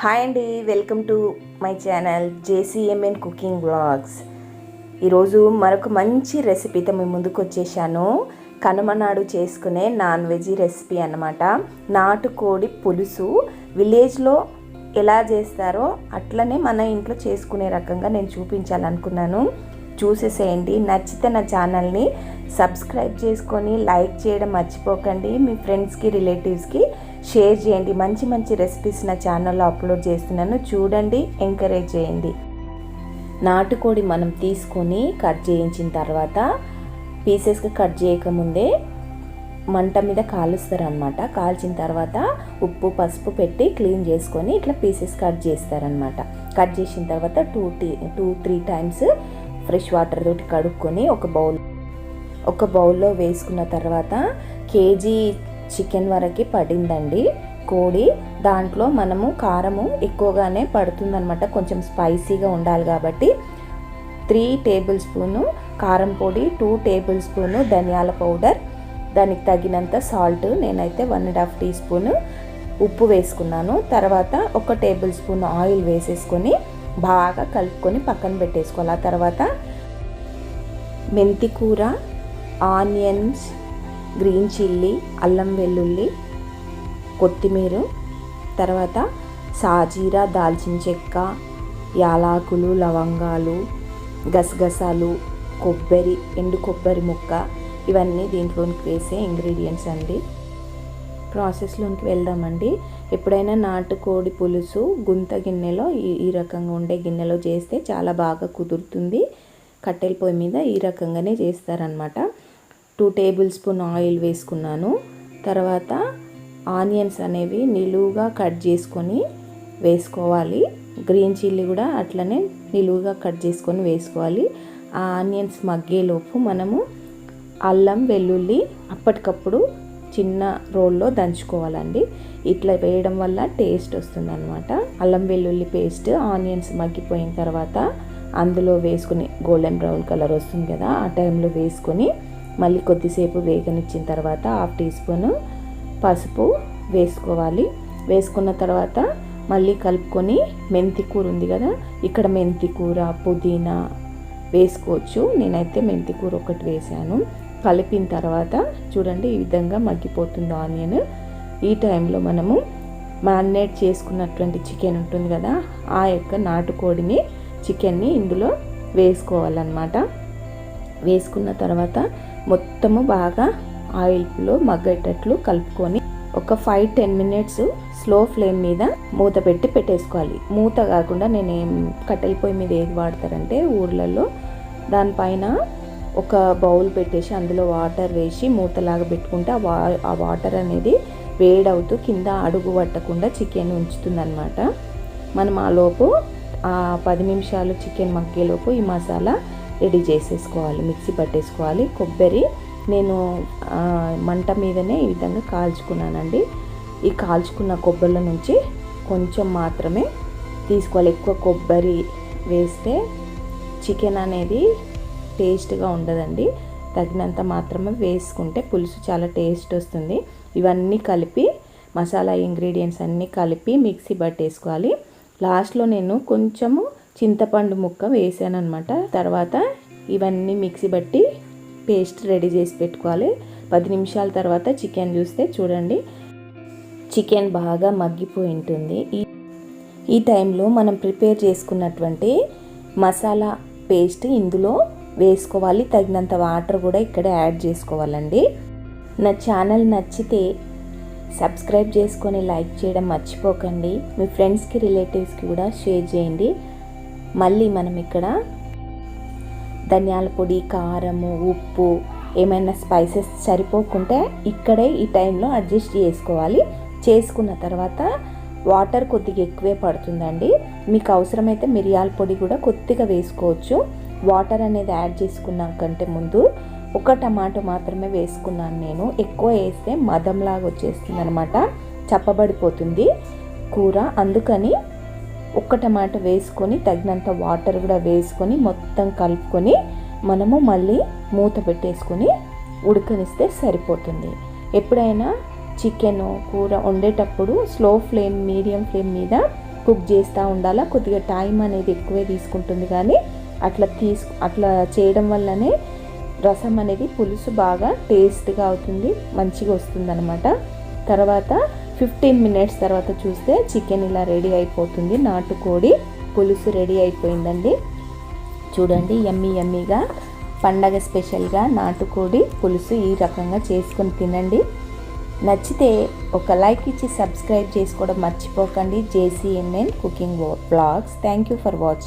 Hi అండి welcome to my channel JCMN cooking blogs ఈరోజు మరొక మంచి రెసిపీతో మీ ముందుకు వచ్చేసాను. కనుమనాడు చేసుకునే నాన్ వెజ్ రెసిపీ అన్నమాట. నాటుకోడి పులుసు. విలేజ్లో ఎలా చేస్తారో అట్లనే మన ఇంట్లో చేసుకునే రకంగా నేను చూపించాలనుకున్నాను. చూసేసేయండి. నచ్చితే నా ఛానల్ని సబ్స్క్రైబ్ చేసుకొని లైక్ చేయడం మర్చిపోకండి. మీ ఫ్రెండ్స్కి రిలేటివ్స్కి షేర్ చేయండి. మంచి మంచి రెసిపీస్ నా ఛానల్లో అప్లోడ్ చేస్తున్నాను. చూడండి ఎంకరేజ్ చేయండి. నాటుకోడి మనం తీసుకొని కట్ చేయించిన తర్వాత పీసెస్గా కట్ చేయకముందే మంట మీద కాలుస్తారు అనమాట కాల్చిన తర్వాత ఉప్పు పసుపు పెట్టి క్లీన్ చేసుకొని ఇట్లా పీసెస్ కట్ చేస్తారనమాట కట్ చేసిన తర్వాత two T two three times fresh water తోటి కడుక్కొని ఒక బౌల్ ఒక బౌల్లో వేసుకున్న తర్వాత కేజీ చికెన్ వరకు పడిందండి. కోడి దాంట్లో మనము కారము ఎక్కువగానే పడుతుందనమాట కొంచెం స్పైసీగా ఉండాలి కాబట్టి. త్రీ టేబుల్ స్పూను కారం పొడి టూ టేబుల్ స్పూను ధనియాల పౌడర్. దానికి తగినంత సాల్ట్ నేనైతే one and half teaspoon ఉప్పు వేసుకున్నాను. తర్వాత ఒక టేబుల్ స్పూన్ ఆయిల్ వేసేసుకొని బాగా కలుపుకొని పక్కన పెట్టేసుకోవాలి. ఆ తర్వాత మెంతి కూర ఆనియన్స్ గ్రీన్ చిల్లీ అల్లం వెల్లుల్లి కొత్తిమీర తర్వాత సాజీరా దాల్చిన చెక్క యాలాకులు లవంగాలు గసగసాలు కొబ్బరి ఎండు కొబ్బరి ముక్క ఇవన్నీ దీంట్లోనికి వేసే ఇంగ్రీడియంట్స్ అండి. ప్రాసెస్లోనికి వెళ్దామండి. ఎప్పుడైనా నాటుకోడి పులుసు గుంత గిన్నెలో ఈ ఈ రకంగా ఉండే గిన్నెలో చేస్తే చాలా బాగా కుదురుతుంది. కట్టెల పొయ్యి మీద ఈ రకంగానే చేస్తారనమాట టూ టేబుల్ స్పూన్ ఆయిల్ వేసుకున్నాను. తర్వాత ఆనియన్స్ అనేవి నిలువుగా కట్ చేసుకొని వేసుకోవాలి. గ్రీన్ చిల్లీ కూడా అట్లనే నిలువుగా కట్ చేసుకొని వేసుకోవాలి. ఆ ఆనియన్స్ మగ్గేలోపు మనము అల్లం వెల్లుల్లి అప్పటికప్పుడు చిన్న రోల్లో దంచుకోవాలండి. ఇట్లా వేయడం వల్ల టేస్ట్ వస్తుందన్నమాట. అల్లం వెల్లుల్లి పేస్ట్ ఆనియన్స్ మగ్గిపోయిన తర్వాత అందులో వేసుకుని గోల్డెన్ బ్రౌన్ కలర్ వస్తుంది కదా ఆ టైంలో వేసుకొని మళ్ళీ కొద్దిసేపు వేగనిచ్చిన తర్వాత హాఫ్ టీ స్పూన్ పసుపు వేసుకోవాలి. వేసుకున్న తర్వాత మళ్ళీ కలుపుకొని మెంతి కూర ఉంది కదా ఇక్కడ మెంతి కూర పుదీనా వేసుకోవచ్చు. నేనైతే మెంతి కూర ఒకటి వేసాను. కలిపిన తర్వాత చూడండి ఈ విధంగా మగ్గిపోతుంది ఆనియన్. ఈ టైంలో మనము మ్యారినేట్ చేసుకున్నటువంటి చికెన్ ఉంటుంది కదా ఆ యొక్క నాటుకోడిని చికెన్ని ఇందులో వేసుకోవాలన్నమాట. వేసుకున్న తర్వాత మొత్తము బాగా ఆయిల్లో మగ్గేటట్లు కలుపుకొని ఒక five ten minutes slow flame మీద మూత పెట్టి పెట్టేసుకోవాలి. మూత కాకుండా నేను ఏం కట్టెల పొయ్యి మీద ఏది వాడతారంటే ఊర్లలో దానిపైన ఒక బౌల్ పెట్టేసి అందులో వాటర్ వేసి మూతలాగా పెట్టుకుంటే ఆ వా ఆ వాటర్ అనేది వేడవుతూ కింద అడుగు పట్టకుండా చికెన్ ఉంచుతుందన్నమాట. మనం ఆ లోపు ఆ పది నిమిషాలు చికెన్ మగ్గేలోపు ఈ మసాలా రెడీ చేసేసుకోవాలి మిక్సీ పట్టేసుకోవాలి. కొబ్బరి నేను మంట మీదనే ఈ విధంగా కాల్చుకున్నానండి. ఈ కాల్చుకున్న కొబ్బరిల నుంచి కొంచెం మాత్రమే తీసుకోవాలి. ఎక్కువ కొబ్బరి వేస్తే చికెన్ అనేది టేస్ట్గా ఉండదండి. తగినంత మాత్రమే వేసుకుంటే పులుసు చాలా టేస్ట్ వస్తుంది. ఇవన్నీ కలిపి మసాలా ఇంగ్రీడియంట్స్ అన్నీ కలిపి మిక్సీ పట్టేసుకోవాలి. లాస్ట్లో నేను కొంచెము చింతపండు ముక్క వేసాను అనమాట తర్వాత ఇవన్నీ మిక్సీ బట్టి పేస్ట్ రెడీ చేసి పెట్టుకోవాలి. పది నిమిషాల తర్వాత చికెన్ చూస్తే చూడండి. చికెన్ బాగా మగ్గిపోయి ఉంటుంది. ఈ ఈ టైంలో మనం ప్రిపేర్ చేసుకున్నటువంటి మసాలా పేస్ట్ ఇందులో వేసుకోవాలి. తగినంత వాటర్ కూడా ఇక్కడ యాడ్ చేసుకోవాలండి. నా ఛానల్ నచ్చితే సబ్స్క్రైబ్ చేసుకొని లైక్ చేయడం మర్చిపోకండి. మీ ఫ్రెండ్స్కి రిలేటివ్స్కి కూడా షేర్ చేయండి. మళ్ళీ మనం ఇక్కడ ధనియాల పొడి కారము ఉప్పు ఏమైనా స్పైసెస్ సరిపోకుంటే ఇక్కడే ఈ టైంలో అడ్జస్ట్ చేసుకోవాలి. చేసుకున్న తర్వాత వాటర్ కొద్దిగా ఎక్కువే పడుతుందండి. మీకు అవసరమైతే మిరియాల పొడి కూడా కొద్దిగా వేసుకోవచ్చు. వాటర్ అనేది యాడ్ చేసుకున్నాకంటే ముందు ఒక టమాటో మాత్రమే వేసుకున్నాను నేను. ఎక్కువ వేస్తే మదంలాగా వచ్చేస్తుంది అనమాట చప్పబడిపోతుంది కూర. అందుకని ఒక్క టమాటో వేసుకొని తగినంత వాటర్ కూడా వేసుకొని మొత్తం కలుపుకొని మనము మళ్ళీ మూత పెట్టేసుకొని ఉడకనిస్తే సరిపోతుంది. ఎప్పుడైనా చికెన్ కూర వండేటప్పుడు స్లో ఫ్లేమ్ మీడియం ఫ్లేమ్ మీద కుక్ చేస్తూ ఉండాలా? కొద్దిగా టైం అనేది ఎక్కువే తీసుకుంటుంది కానీ అట్లా తీసు అట్లా చేయడం వల్లనే రసం అనేది పులుసు బాగా టేస్ట్గా అవుతుంది మంచిగా వస్తుంది తర్వాత ఫిఫ్టీన్ మినిట్స్ తర్వాత చూస్తే చికెన్ ఇలా రెడీ అయిపోతుంది. నాటుకోడి పులుసు రెడీ అయిపోయిందండి. చూడండి ఎమ్మీ ఎమ్మిగా పండగ స్పెషల్గా నాటుకోడి పులుసు ఈ రకంగా చేసుకొని తినండి. నచ్చితే ఒక లైక్ ఇచ్చి సబ్స్క్రైబ్ చేసుకోవడం మర్చిపోకండి. JCNN cooking blogs thank you for watching